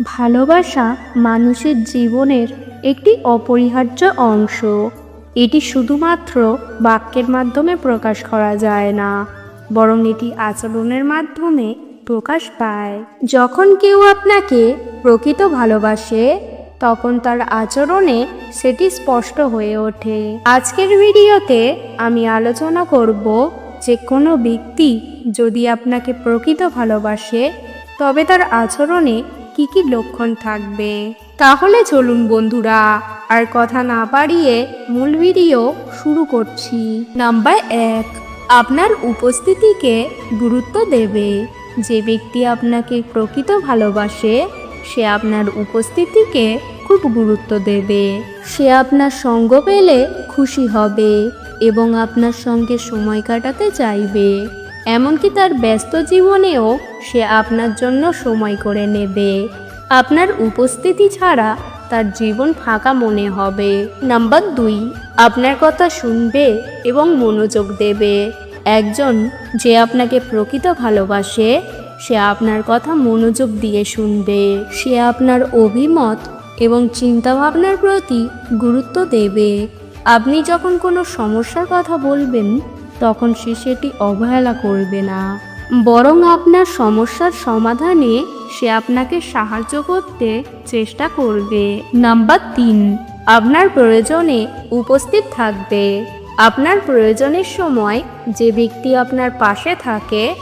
ভালোবাসা মানুষের জীবনের একটি অপরিহার্য অংশ। এটি শুধুমাত্র বাক্যের মাধ্যমে প্রকাশ করা যায় না, বরং এটি আচরণের মাধ্যমে প্রকাশ পায়। যখন কেউ আপনাকে প্রকৃত ভালোবাসে, তখন তার আচরণে সেটি স্পষ্ট হয়ে ওঠে। আজকের ভিডিওতে আমি আলোচনা করব যে কোনো ব্যক্তি যদি আপনাকে প্রকৃত ভালোবাসে, তবে তার আচরণে কি কি লক্ষণ থাকবে? তাহলে চলুন বন্ধুরা, আর কথা না বাড়িয়ে মূল ভিডিও শুরু করছি। নাম্বার এক, আপনার উপস্থিতিকে গুরুত্ব দেবে। যে ব্যক্তি আপনাকে প্রকৃত ভালোবাসে, সে আপনার উপস্থিতিকে খুব গুরুত্ব দেবে। সে আপনার সঙ্গ পেলে খুশি হবে এবং আপনার সঙ্গে সময় কাটাতে চাইবে। এমনকি তার ব্যস্ত জীবনেও সে আপনার জন্য সময় করে নেবে। আপনার উপস্থিতি ছাড়া তার জীবন ফাঁকা মনে হবে। নাম্বার দুই, আপনার কথা শুনবে এবং মনোযোগ দেবে। একজন যে আপনাকে প্রকৃত ভালোবাসে, সে আপনার কথা মনোযোগ দিয়ে শুনবে। সে আপনার অভিমত এবং চিন্তাভাবনার প্রতি গুরুত্ব দেবে। আপনি যখন কোনো সমস্যার কথা বলবেন তখন সে সেটি অবহেলা করবে না। বরং আপনার সমস্যার সমাধানে সে আপনাকে সাহায্য করতে চেষ্টা করবে। নাম্বার তিন, আপনার প্রয়োজনে উপস্থিত থাকবে। আপনার প্রয়োজনের সময় যে ব্যক্তি আপনার পাশে থাকে,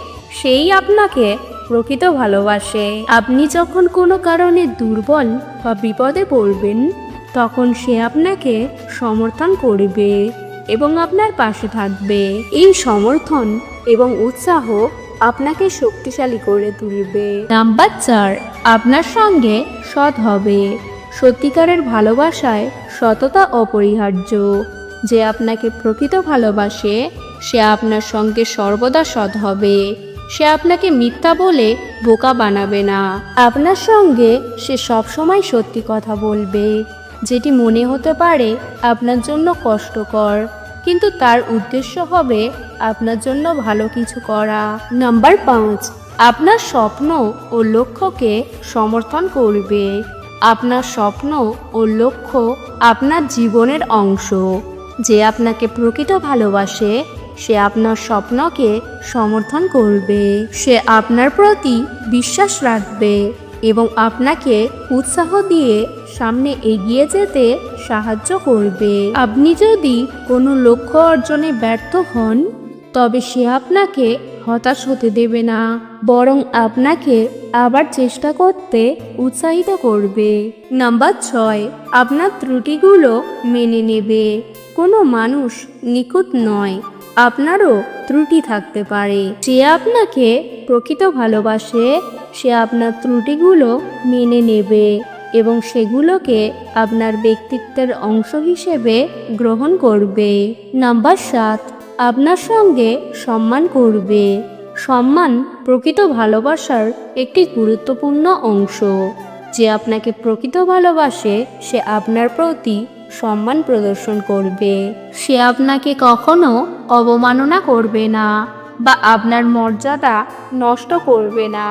সেই আপনাকে প্রকৃত ভালোবাসে। আপনি যখন কোনো কারণে দুর্বল বা বিপদে পড়বেন, তখন সে আপনাকে সমর্থন করবে। এবং আপনার পাশে থাকবে। এই সমর্থন এবং উৎসাহ আপনাকে শক্তিশালী করে তুলবে। নাম্বার চার, আপনার সঙ্গে সৎ হবে। সত্যিকারের ভালোবাসায় সততা অপরিহার্য। যে আপনাকে প্রকৃত ভালোবাসে, সে আপনার সঙ্গে সর্বদা সৎ হবে। সে আপনাকে মিথ্যা বলে বোকা বানাবে না। আপনার সঙ্গে সে সবসময় সত্যি কথা বলবে। যেটি মনে হতে পারে আপনার জন্য কষ্টকর, কিন্তু তার উদ্দেশ্য হবে আপনার জন্য ভালো কিছু করা। নাম্বার পাঁচ, আপনার স্বপ্ন ও লক্ষ্যকে সমর্থন করবে। আপনার স্বপ্ন ও লক্ষ্য আপনার জীবনের অংশ। যে আপনাকে প্রকৃত ভালোবাসে, সে আপনার স্বপ্নকে সমর্থন করবে। সে আপনার প্রতি বিশ্বাস রাখবে। এবং আপনাকে উৎসাহ দিয়ে সামনে এগিয়ে যেতে সাহায্য করবে। আপনি যদি কোনো লক্ষ্য অর্জনে ব্যর্থ হন, তবে সে আপনাকে হতাশ হতে দেবে না, বরং আপনাকে আবার চেষ্টা করতে উৎসাহিত করবে। নাম্বার ছয়, আপনার ত্রুটিগুলো মেনে নেবে। কোনো মানুষ নিখুঁত নয়, আপনারও ত্রুটি থাকতে পারে। যে আপনাকে প্রকৃত ভালোবাসে সে আপনার ত্রুটিগুলো মেনে নেবে এবং সেগুলোকে আপনার ব্যক্তিত্বের অংশ হিসেবে গ্রহণ করবে। নাম্বার সাত, আপনার সঙ্গে সম্মান করবে। সম্মান প্রকৃত ভালোবাসার একটি গুরুত্বপূর্ণ অংশ। যে আপনাকে প্রকৃত ভালোবাসে, সে আপনার প্রতি সম্মান প্রদর্শন করবে। সে আপনাকে কখনো অবমাননা করবে না বা আপনার মর্যাদা নষ্ট করবে না।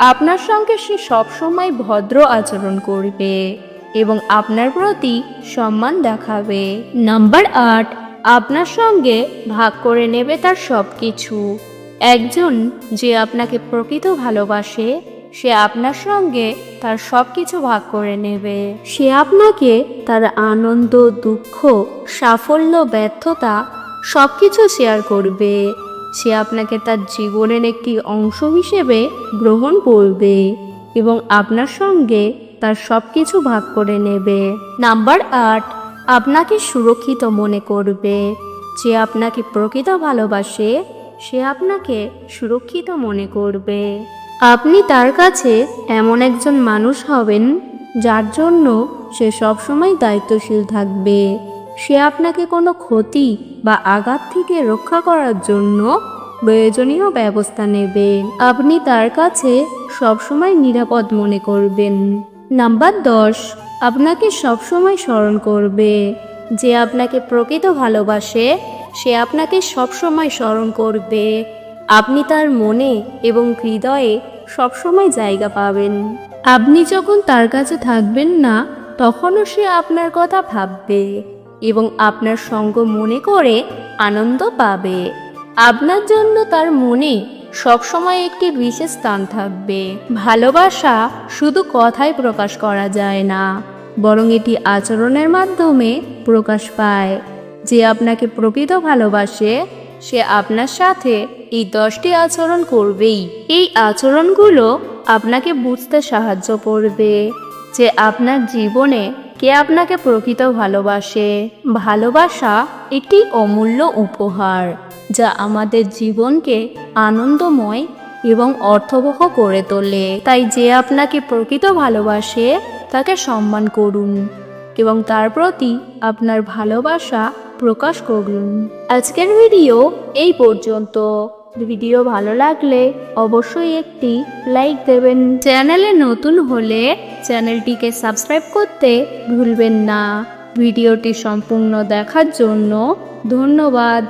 আপনার সঙ্গে সে সবসময় ভদ্র আচরণ করবে এবং আপনার প্রতি সম্মান দেখাবে। নাম্বার আট, আপনার সঙ্গে ভাগ করে নেবে তার সব কিছু একজন যে আপনাকে প্রকৃত ভালোবাসে, সে আপনার সঙ্গে তার সব কিছু ভাগ করে নেবে। সে আপনাকে তার আনন্দ, দুঃখ, সাফল্য, ব্যর্থতা সব কিছু শেয়ার করবে। সে আপনাকে তার জীবনের একটি অংশ হিসেবে গ্রহণ করবে এবং আপনার সঙ্গে তার সব কিছু ভাগ করে নেবে। নাম্বার আট, আপনাকে সুরক্ষিত মনে করবে। যে আপনাকে প্রকৃত ভালোবাসে, সে আপনাকে সুরক্ষিত মনে করবে। আপনি তার কাছে এমন একজন মানুষ হবেন যার জন্য সে সবসময় দায়িত্বশীল থাকবে। সে আপনাকে কোনো ক্ষতি বা আঘাত থেকে রক্ষা করার জন্য প্রয়োজনীয় ব্যবস্থা নেবে। আপনি তার কাছে সবসময় নিরাপদ মনে করবেন। নাম্বার দশ, আপনাকে সবসময় স্মরণ করবে। যে আপনাকে প্রকৃত ভালোবাসে, সে আপনাকে সবসময় স্মরণ করবে। আপনি তার মনে এবং হৃদয়ে সবসময় জায়গা পাবেন। আপনি যখন তার কাছে থাকবেন না, তখনও সে আপনার কথা ভাববে। এবং আপনার সঙ্গ মনে করে আনন্দ পাবে। আপনার জন্য তার মনে সবসময় একটি বিশেষ স্থান থাকবে। ভালোবাসা শুধু কথায় প্রকাশ করা যায় না, বরং এটি আচরণের মাধ্যমে প্রকাশ পায়। যে আপনাকে প্রকৃত ভালোবাসে, সে আপনার সাথে এই দশটি আচরণ করবেই। এই আচরণগুলো আপনাকে বুঝতে সাহায্য করবে যে আপনার জীবনে কে আপনাকে প্রকৃত ভালোবাসে? ভালোবাসা একটি অমূল্য উপহার, যা আমাদের জীবনকে আনন্দময় এবং অর্থবহ করে তোলে। তাই যে আপনাকে প্রকৃত ভালোবাসে, তাকে সম্মান করুন এবং তার প্রতি আপনার ভালোবাসা প্রকাশ করুন। আজকের ভিডিও এই পর্যন্ত। ভিডিও ভালো লাগলে অবশ্যই একটি লাইক দেবেন। চ্যানেলে নতুন হলে চ্যানেলটিকে সাবস্ক্রাইব করতে ভুলবেন না। ভিডিওটি সম্পূর্ণ দেখার জন্য ধন্যবাদ।